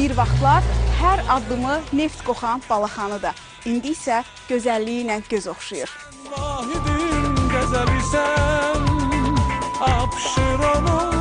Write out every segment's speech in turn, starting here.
bir vaxtlar hər addımı neft qoxan balaxanıdır. İndi isə gözəlliyi ilə göz oxşayır. Vahidin gəzəlisən Abşeronum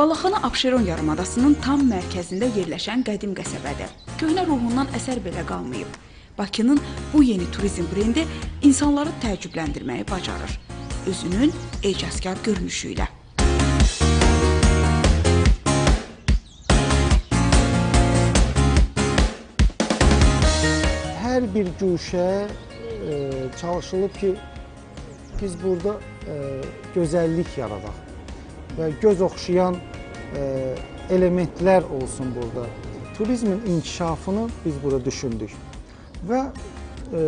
Balaxana Abşeron yarımadasının tam mərkəzində yerləşən qədim qəsəbədir. Köhnə ruhundan əsər belə qalmayıb. Bakının bu yeni turizm brendi insanları təəccübləndirməyi bacarır. Özünün ecazkar görünüşü ilə. Hər bir güşə e, çalışılıb ki, biz burada e, gözəllik yaradaq və göz oxşayan e, elementlər olsun burada. Turizmin inkişafını biz burada düşündük. Və e,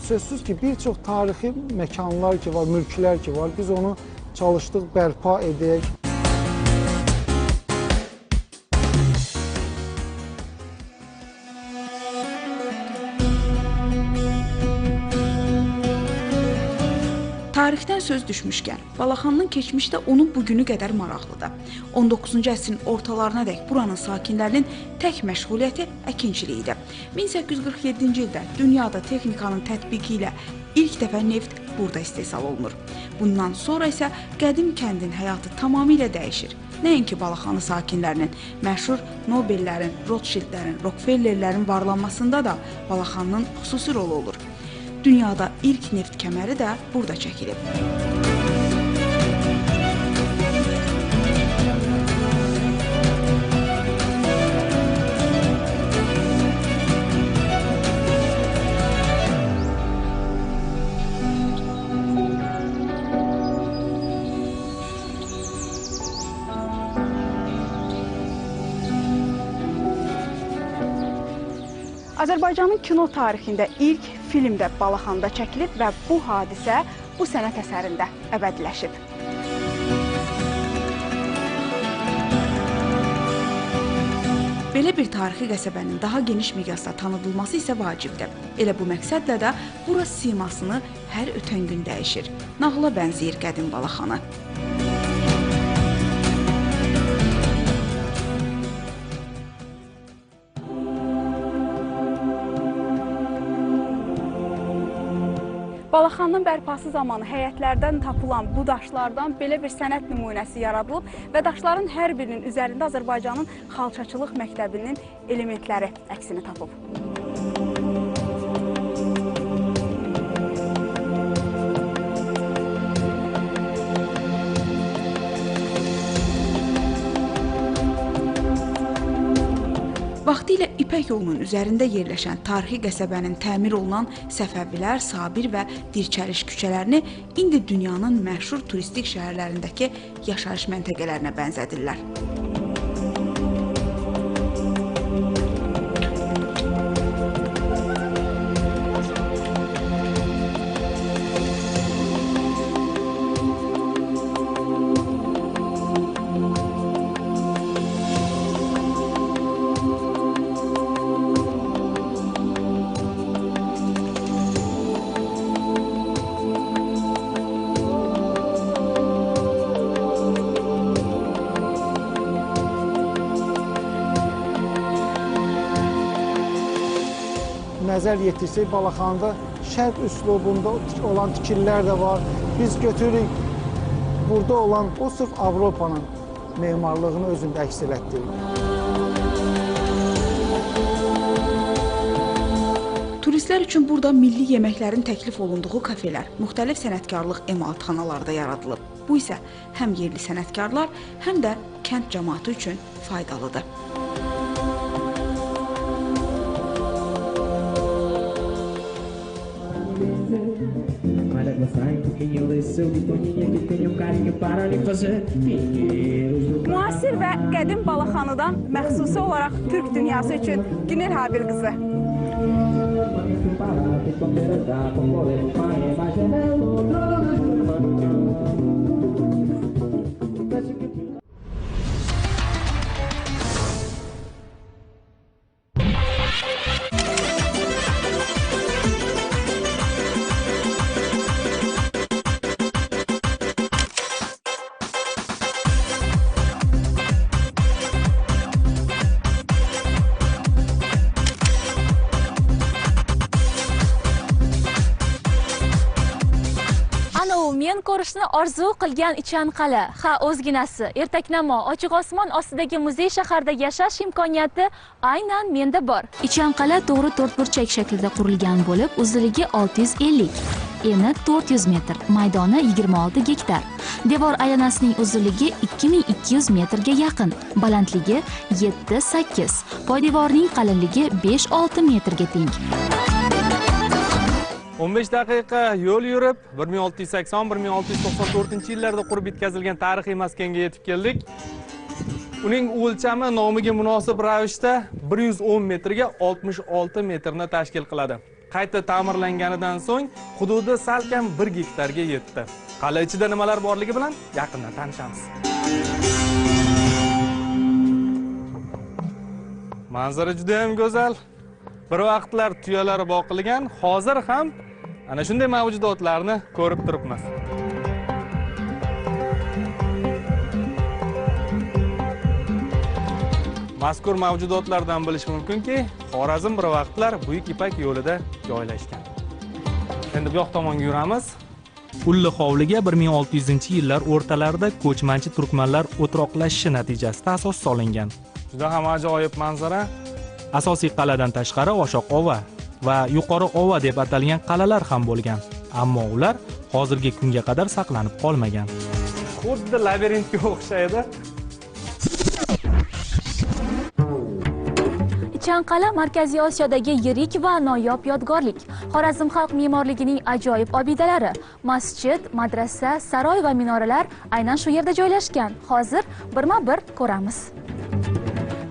sözsüz ki, bir çox tarixi məkanlar ki var, mülklər ki var, biz onu çalışdıq bərpa edək. Tarixdən söz düşmüşkən, Balaxanının keçmişdə onun bugünü qədər maraqlıdır. 19-cu əsrin ortalarına dək buranın sakinlərinin tək məşğuliyyəti əkinçilik idi. 1847-ci ildə dünyada texnikanın tətbiqi ilə ilk dəfə neft burada istehsal olunur. Bundan sonra isə qədim kəndin həyatı tamamilə dəyişir. Nəinki Balaxanı sakinlərinin, məşhur Nobellərin, Rothschildlərin, Rockefellerlərin varlanmasında da Balaxanının xüsusi rolu olur. Dünyada ilk neft kəməri də burada çəkilib. Azərbaycanın kino tarixində ilk film də Balaxanda çəkilib və bu hadisə bu sənət əsərində əbədiləşib. Belə bir tarixi qəsəbənin daha geniş miqyasda tanıdılması isə vacibdir. Elə bu məqsədlə də bura simasını hər ötən gün dəyişir. Nağıla bənzəyir qədim Balaxanı. Balaxanının bərpası zamanı həyətlərdən tapılan bu daşlardan belə bir sənət nümunəsi yaradılıb və daşların hər birinin üzərində Azərbaycanın xalçaçılıq məktəbinin elementləri əksini tapıb. Vaxtilə İpək yolunun üzərində yerləşən tarixi qəsəbənin təmir olunan Səfəvilər, Sabir və Dirçəliş küçələrini indi dünyanın məşhur turistik şəhərlərindəki yaşayış məntəqələrinə bənzədirlər. Nəzər yetirsək, Balaxanada şərq üslubunda olan tikililər də var. Biz götürürük burada olan o sırf Avropanın memarlığını özündə əks elətdirir. Turistlər üçün burada milli yeməklərin təklif olunduğu kafelər, müxtəlif sənətkarlıq emalatxanaları da yaradılıb. Bu isə həm yerli sənətkarlar, həm də kənd cəmaatı üçün faydalıdır. Seu biconinho que tenho um carinho para lhe fazer. Müasir və qədim Balaxanıdan məxsusi olaraq Türk dünyası üçün Günel Habil qızı. Ko'rishni orzu qilgan ichanqal'a ha o'zginasi. Ertaknamo ochiq osmon ostidagi muzey shaharda yashash imkoniyati aynan menda bor. Ichanqal'a to'g'ri to'rtburchak shaklida qurilgan bo'lib uzunligi 650 eni 400 metr maydoni 26 gektar. Devor aylanasining uzunligi 2200 metrga yaqin balandligi 7-8 poydevorning qalinligi 5-6 metrga teng. 15 daqiqa yo'l yurib 1680-1694 yillarda qurib bitkazilgan tarixiy maskanga yetib keldik. Uning o'lchami nomiga munosib ravishda 110 metrga 66 metrni tashkil qiladi. Qayta ta'mirlanganidan so'ng hududi salkam 1 gektarga yetdi. Qala ichida nimalar borligi bilan yaqindan tanishamiz. Manzara juda ham go'zal. Bir vaqtlar tuyalar boqilgan, hozir ham ana shunday mavjudotlarni ko'rib turibmiz. Mazkur mavjudotlardan bilish mumkinki, Xorazm bir vaqtlar Buyuk Ipak yo'lida joylashgan. Endi bu yoq tomonga yuramiz. Ulli hovliga 1600-yillar o'rtalarida ko'chmanchi turkmanlar o'troqlashishi natijasida asos solingan. Juda ham ajoyib manzara. Asosiy qal'adan tashqari Oshoq ova va Yuqori ova deb atalgan qal'alar ham bo'lgan. Ammo ular hozirgi kunga qadar saqlanib qolmagan. Xuddi labirintga o'xshaydi. Ichanqal'a Markaziy Osiyodagi yirik va noyob yodgorlik. Xorazm xalq me'morligining ajoyib obidalari, masjid, madrasa, saroy va minoralar aynan shu yerda joylashgan. Hozir birma-bir ko'ramiz.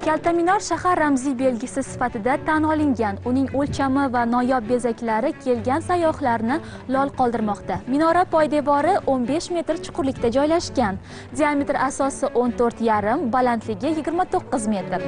Kaltaminor shahar ramziy belgisi sifatida tan olingan. Uning o'lchami va noyob bezaklari kelgan sayyohlarni lol qoldirmoqda. Minora poydevori 15 metr chuqurlikda joylashgan. Diametr asosi 14,5, balandligi 29 metr.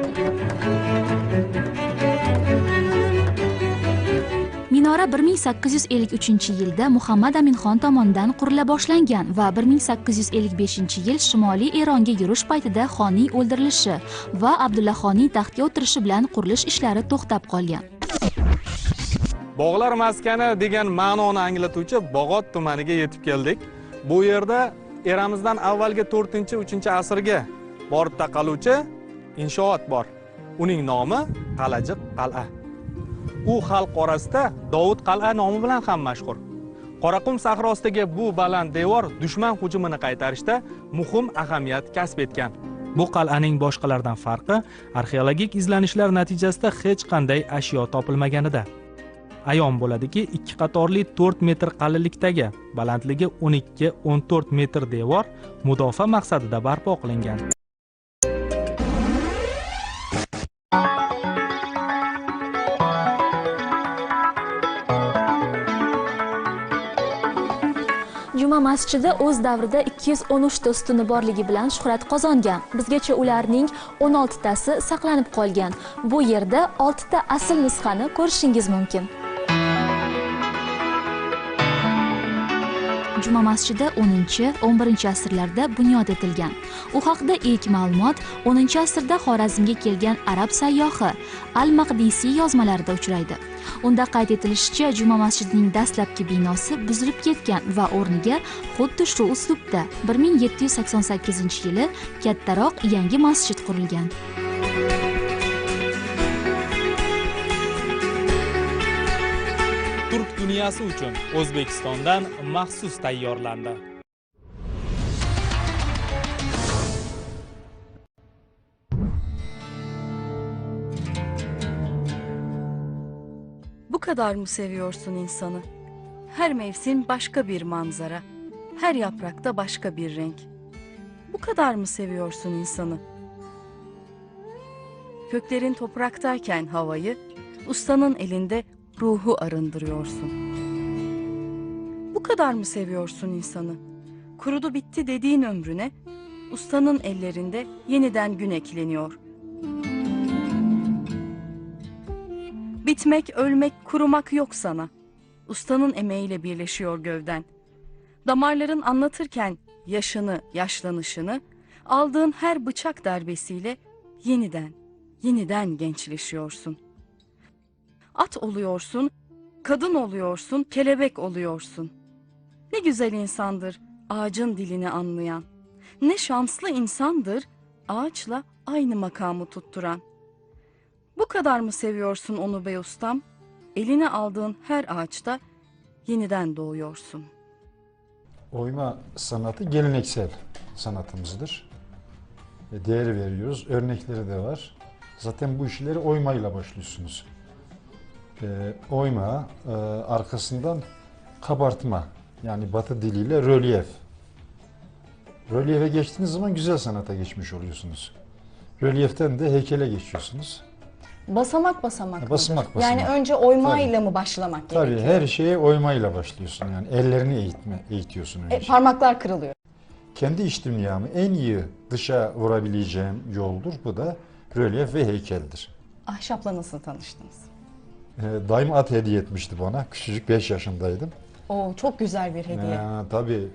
Minora 1853-yilda Muhammad Aminxon tomonidan qurila boshlangan va 1855-yil Shimoliy Eronga yurish paytida xonning o'ldirilishi va Abdullaxonning taxtga o'tirishi bilan qurilish ishlari to'xtab qolgan. Bog'lar maskani degan ma'noni anglatuvchi Bog'ot tumaniga yetib keldik. Bu yerda eramizdan avvalgi 4-3 asrga borib taqaluvchi inshoot bor. Uning nomi Qalajiq qal'a. U xalq orasida Dovud qal'a nomi bilan ham mashhur. Qoraqum sahrosidagi bu baland devor dushman hujumini qaytarishda muhim ahamiyat kasb etgan. Bu qal'aning boshqalardan farqi arxeologik izlanishlar natijasida hech qanday ashyo topilmaganida. Ayon bo'ladiki, ikki qatorli 4 metr qalinlikdagi, balandligi 12-14 metr devor mudofaa maqsadida barpo qilingan. Juma masjidi o'z davrida 213 ta ustuni borligi bilan shuhrat qozongan. Bizgacha ularning 16 tasi saqlanib qolgan. Bu yerda 6 ta asl nusxani ko'rishingiz mumkin. Juma masjidi 10-11 asrlarda bunyod etilgan. U haqida ilk ma'lumot 10 asrda Xorazmga kelgan arab sayyohi Al-Maqdisiy yozmalarida uchraydi. Unda qayd etilishicha, Juma masjidining dastlabki binosi buzilib ketgan va o'rniga xuddi shu uslubda 1788-yili kattaroq yangi masjid qurilgan. Dunyosi uchun O'zbekistondan maxsus tayyorlandi. Bu kadar mı seviyorsun insanı? Her mevsim başka bir manzara, her yaprakta başka bir renk. Bu kadar mı seviyorsun insanı? Köklerin topraktayken havayı, ustanın elinde ruhu arındırıyorsun. Kadar mı seviyorsun insanı? Kurudu bitti dediğin ömrüne, ustanın ellerinde yeniden gün ekleniyor. Bitmek, ölmek, kurumak yok sana. Ustanın emeğiyle birleşiyor gövden. Damarların anlatırken yaşını, yaşlanışını, aldığın her bıçak darbesiyle yeniden, yeniden gençleşiyorsun. At oluyorsun, kadın oluyorsun, kelebek oluyorsun. Ne güzel insandır ağacın dilini anlayan. Ne şanslı insandır ağaçla aynı makamı tutturan. Bu kadar mı seviyorsun onu be ustam? Eline aldığın her ağaçta yeniden doğuyorsun. Oyma sanatı geleneksel sanatımızdır. Ve değer veriyoruz. Örnekleri de var. Zaten bu işleri oymayla başlıyorsunuz. Ee, oyma, e, arkasından kabartma. Yani batı diliyle rölyef. Rölyefe geçtiğiniz zaman güzel sanata geçmiş oluyorsunuz. Rölyeften de heykele geçiyorsunuz. Basamak basamak mıdır? Basamak Yani basamak. önce oymayla mı başlamak Tabii gerekiyor? her şeye oymayla başlıyorsun. Yani ellerini eğitme, eğitiyorsun önce. E, parmaklar kırılıyor. kendi iç dünyamı en iyi dışa vurabileceğim yoldur. Bu da rölyef ve heykeldir. Ahşapla nasıl tanıştınız? Ee, Daim at hediye etmişti bana. Küçücük 5 yaşındaydım. Oo çok güzel bir hediye. Ee, tabii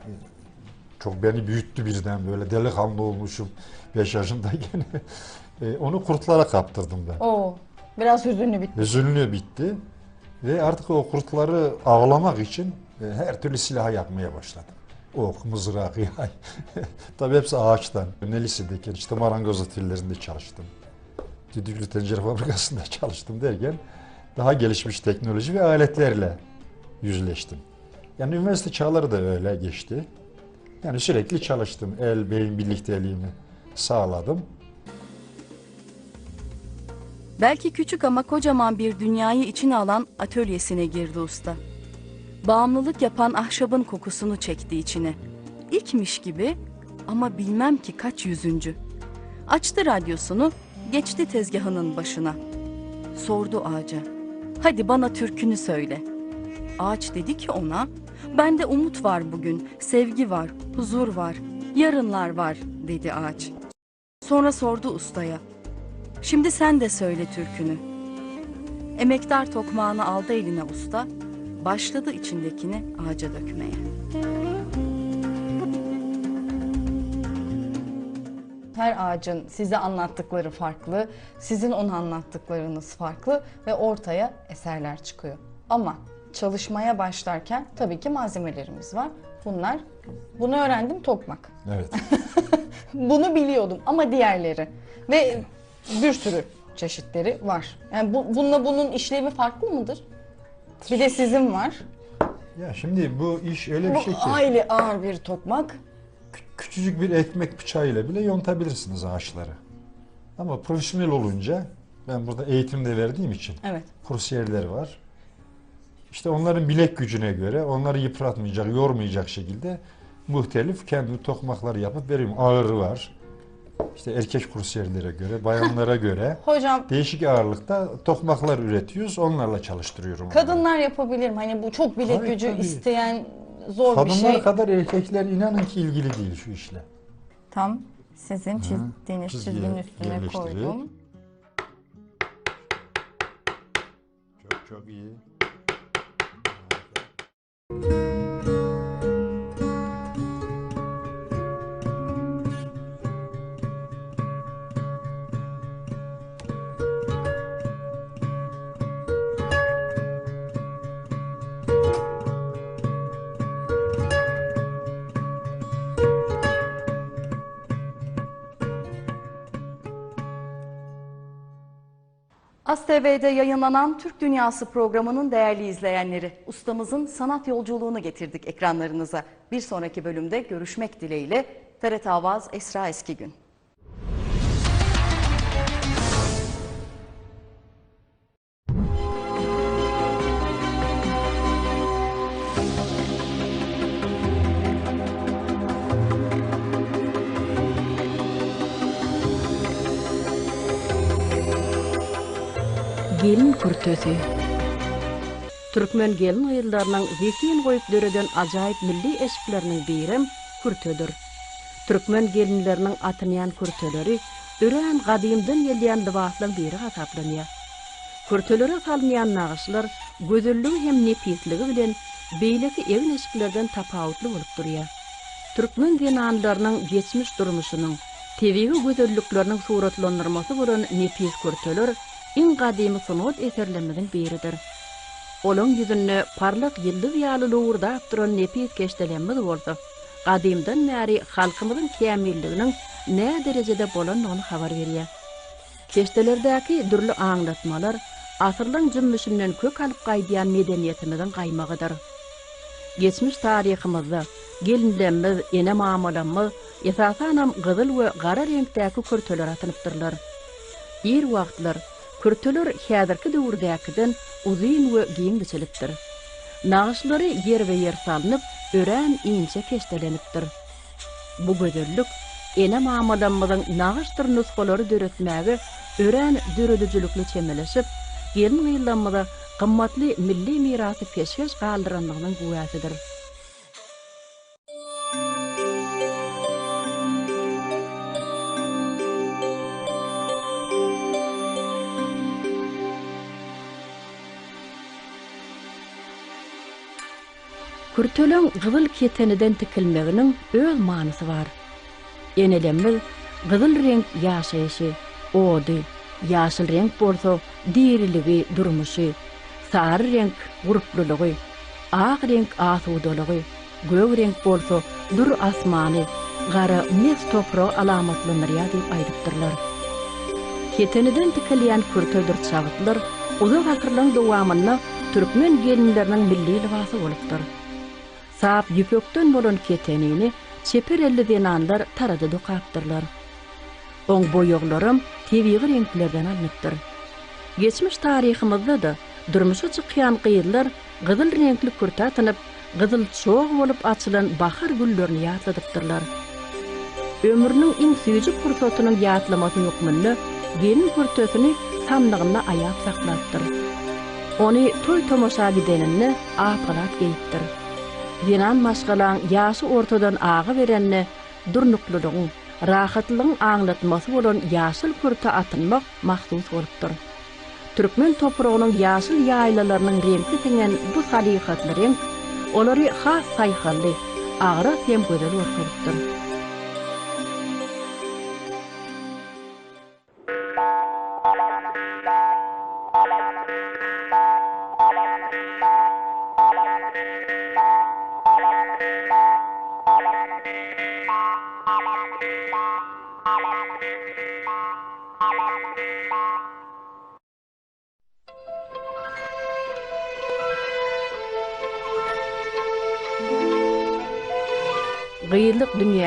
çok beni büyüttü birden böyle delikanlı olmuşum 5 yaşındayken. Ee, onu kurtlara kaptırdım ben. Oo biraz hüzünlü bir Hüzünlü bitti. Ve artık o kurtları ağlamak için e, her türlü silah yapmaya başladım. Ok, mızrak, yay. Tabii hepsi ağaçtan. Ne lisedeyken işte marangoz atölyesinde çalıştım. Düdüklü tencere fabrikasında çalıştım derken daha gelişmiş teknoloji ve aletlerle yüzleştim. Yani üniversite çağları da öyle geçti. Yani sürekli çalıştım. El, beyin birlikteliğimi sağladım. Belki küçük ama kocaman bir dünyayı içine alan atölyesine girdi usta. Bağımlılık yapan ahşabın kokusunu çekti içine. İlkmiş gibi ama bilmem ki kaç yüzüncü. Açtı radyosunu, geçti tezgahının başına. Sordu ağaca, hadi bana türkünü söyle. Ağaç dedi ki ona, bende umut var bugün, sevgi var, huzur var, yarınlar var dedi ağaç. Sonra sordu ustaya, Şimdi sen de söyle türkünü. Emektar tokmağını aldı eline usta, başladı içindekini ağaca dökmeye. Her ağacın size anlattıkları farklı, sizin ona anlattıklarınız farklı ve ortaya eserler çıkıyor. Ama çalışmaya başlarken tabii ki malzemelerimiz var. Bunlar, bunu öğrendim tokmak. Evet. Bunu biliyordum ama diğerleri ve bir sürü çeşitleri var. Yani bu, bununla bunun işlevi farklı mıdır? Bir de sizin var. Ya şimdi bu iş öyle bir Bu şey ki. aile ağır bir tokmak. küçücük bir ekmek bıçağıyla bile yontabilirsiniz ağaçları. Ama profesyonel olunca ben burada eğitim de verdiğim için Evet. kursiyerler var. İşte onların bilek gücüne göre onları yıpratmayacak, yormayacak şekilde muhtelif kendi tokmakları yapıp veriyorum. Ağırı var. İşte erkek kursiyerlere göre, bayanlara göre Hocam değişik ağırlıkta tokmaklar üretiyoruz. Onlarla çalıştırıyorum. onları. kadınlar yapabilir mi? Hani bu çok bilek Tabii, gücü tabii. isteyen zor Kadınlar bir şey. kadar erkekler inanın ki ilgili değil şu işle. Tam sizin çizdiğiniz Çizgiye çizginin üstüne koydum. Çok çok iyi. Thank you. TV'de yayınlanan Türk Dünyası programının değerli izleyenleri, ustamızın sanat yolculuğunu getirdik ekranlarınıza. Bir sonraki bölümde görüşmek dileğiyle TRT Avaz Esra Eskigün. күртөсү түркмен келин айылдарынын зекин коюп дөрөдөн ажайып милли эшиктеринин бийрем күртөдүр түркмөн келиндеринин атынян күртөлөрү үрөн кадимден келген лыбастын бири катапланыя күртөлөрү салынган нагышлар көзөллүгү hem непислиги менен бейлики эвин эшиктерден тапаутлуу болуп турýar түркмен генандарының кечмиш durmuşunun, tevivi gözelliklerinin suratlandırması bulan nepis күртөлөр in gadimi sanat eserlerimizin biridir. Olun yüzünü parlak yıldız yağlı luğurda aptıran nepiyet keştelenmez oldu. Qadimden näri halkymyzyň kämilliginiň nä derejede bolanlygyny habar berýär. Keştelerdäki dürli aňlatmalar asyrlyň jümmüşinden kök alyp gaýdýan medeniýetimiziň gaýmagydyr. Geçmiş tarihimizde, gelinlerimiz, ene mamalamız, esasanam gyzyl we gara reňdäki körteler atynypdyrlar. Ir wagtlar күртөлөр хәзерге дәүрдәкедән узын вә кейін биселептер. Нағышлары ер вә ер салынып, өрән инче кештеленіптір. Бу гөзеллек эне мамадаммадың нағыштыр нұсқалары дөретмәгі өрән дөрөдүзіліклі чемелешіп, келін ғыйлламмада қымматлы милли мирасы пешкес қалдыранлығының гуәсідір. күртөлөң кызыл кетенеден тікілмегінің өз маңызы бар. Енелеміз кызыл реңк яш эши, оды, яшыл реңк болса дирилиги дурмуши, сары реңк гуруплулуги, ақ реңк асудулуги, көк реңк болса дур асманы, гара мес топро аламатланыря деп айтыптырлар. Кетенеден тікілген күртөлдір чағытлар, ұзақ ақырлың дуамынна түркмен келіндерінің милли либасы болуптур Sap yüpökten bolan ketenini çeper elli denanlar tarada dokaptırlar. Oň boýoglarym tebigi renklerden alınıptır. Geçmiş tarihimizde da durmuşa çykýan gyýylar gyzyl renkli kürtä atynyp, gyzyl çoğ bolup açylan bahar güllerini ýatladypdyrlar. Ömrüniň iň süýjük fursatynyň ýatlamasy ýokmynda gelin kürtösini sandygyna aýap saklapdyr. Ony toy tomoşa gidenini apalat geýipdir. Yenan maşgalan ýaşy ortadan ağı verenni durnukluluğun, rahatlygyň aňlatmasy bolan ýaşyl pürte atynmak maksud bolupdyr. Türkmen topragynyň ýaşyl ýaýlalarynyň reňki tiňen bu salyhatlaryň olary has saýhaly, agra tempoda ortalypdyr.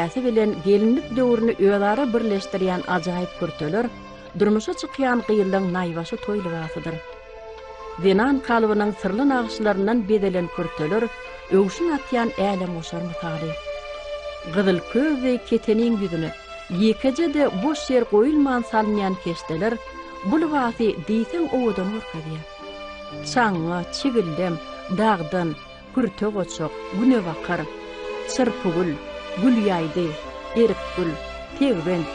äsi bilen gelinlik döwrüni öýara birleşdirýän ajaýyp pürteler, durmuşa çykýan gyýylyň naýwaşy toýlywasydyr. Denan kalybynyň sırlı nagşylarynyň bedelen pürteler, öwüşün atýan äle moşar mutary. Gyzyl köz we keteniň ýüzüni, ýekeje de boş ýer goýulman salynýan keşdeler, bu lüwasy diýsen owudan urkadyar. Çaňa, çigildem, dagdan, pürtögoçok, günewakar, çırpugul, gül yaydı, erik gül, pegvent,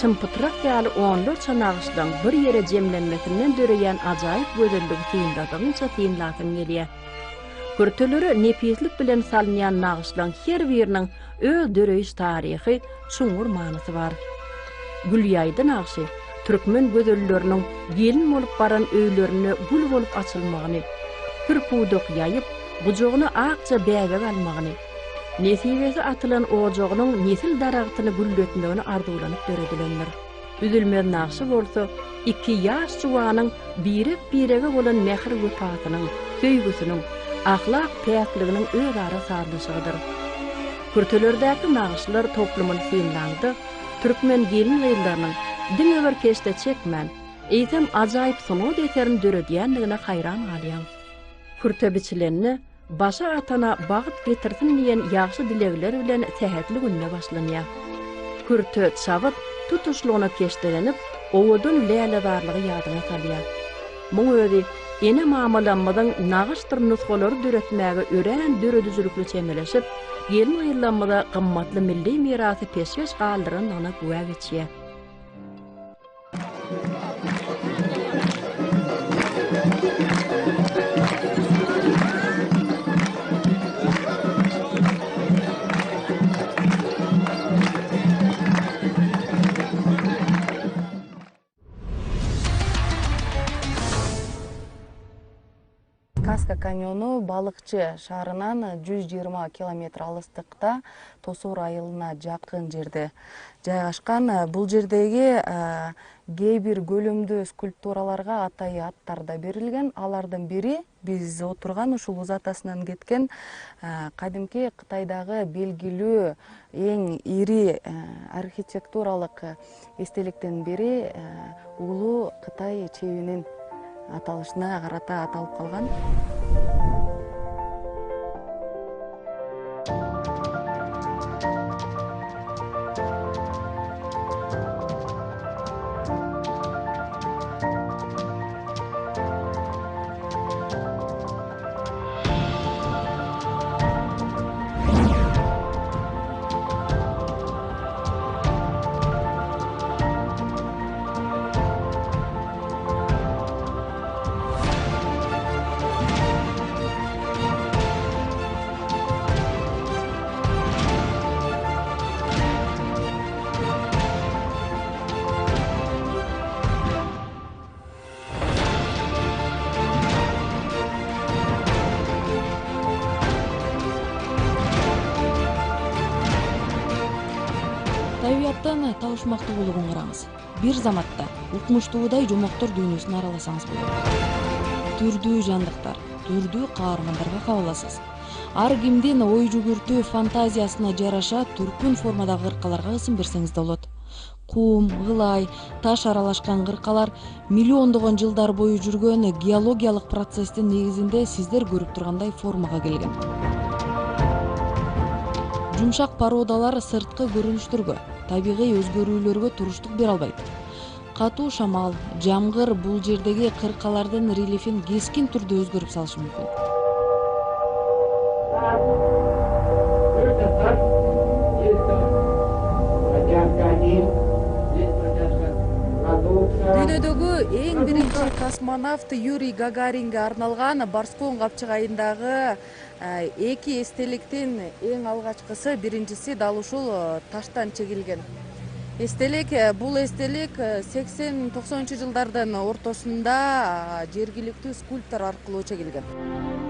çımpıtrak yali onlu çanağışdan bir yere cemlenmetinden döreyen acayip gözelligi tiyindadığınca tiyinlatın geliye. Körtölörü nepislik bilen salınyan nağışlan her birinin öz döreyiş tarihi şuňur manysy bar. Gül yaydı nağışı, Türkmen gözellerinin gelin bolup baran öýlerini gül bolup açylmagyny, pür pudok yayıp, bujogyny akça bäwek almagyny, nesibesi atylan ojogynyň nesil daragtyny gülletmegini ardulanyp döredilenler. Üzülmez naşy bolsa, iki ýaş juwanyň biri birege bolan mehr wefatynyň, söýgüsiniň, ahlak täýatliginiň öýara sardyşydyr. Kurtelerdäki naşylar toplumyny synlandy, türkmen gelin ýyllarynyň diň öwer keşde çekmän, eýtem ajaýyp sunu deterin dörediýänligine hayran galýan. Kurtebiçilenini başa atana bağıt getirsin diyen yaxşı dilekler bilen sehetli günne başlanýar. Kürtöt şavat tutuşluğuna keşdelenip ovudun leyla varlığı yadyna salýar. Muň özi ene mamalanmadan nağıştır nusgaları döretmäge ören döredüzülükli çemeleşip, gelin aýyrlanmada gymmatly milli mirasy peşkeş galdyran ana guwa. Каньону балыкчы шаарынан 120 километр алыстыкта Тосор айылына жакын жерде жайгашкан. Бул жердеги э, кээ бир көлөмдүү скульптураларга атайы аттар да берилген. Алардын бири биз отурган ушул уз атасынан кеткен э, кадимки Кытайдагы белгилүү эң ири э, архитектуралык эстеликтин бири улуу Кытай чебинин аталышына қарата аталып қалған. Табышмактуулугун караңыз бир заматта укмуштуудай жомоктор дүйнөсүнө араласаңыз болот. Түрдүү жандыктар түрдүү каармандарга кабыласыз ар кимдин ой жүгүртүү фантазиясына жараша түркүн формадагы кыркаларга ысым берсеңиз да болот. Кум ылай таш аралашкан кыркалар миллиондогон жылдар бою жүргөн геологиялык процесстин негизинде сиздер көрүп тургандай формага келген жумшак породалар сырткы көрүнүштөргө табигый өзгөрүүлөргө туруштук бере албайт. Катуу шамал жамгыр бул жердеги кыркалардын рельефин кескин түрдө өзгөрүп салышы мүмкүн. Дүйнөдөгү эң биринчи космонавт юрий гагаринге арналган барскон капчыгайындагы эки эстеликтин эң алгачкысы биринчиси дал ушул э, таштан чегилген. Эстелик э, бул эстелик сексен токсонунчу жылдардын ортосунда жергиликтүү скульптор аркылуу чегилген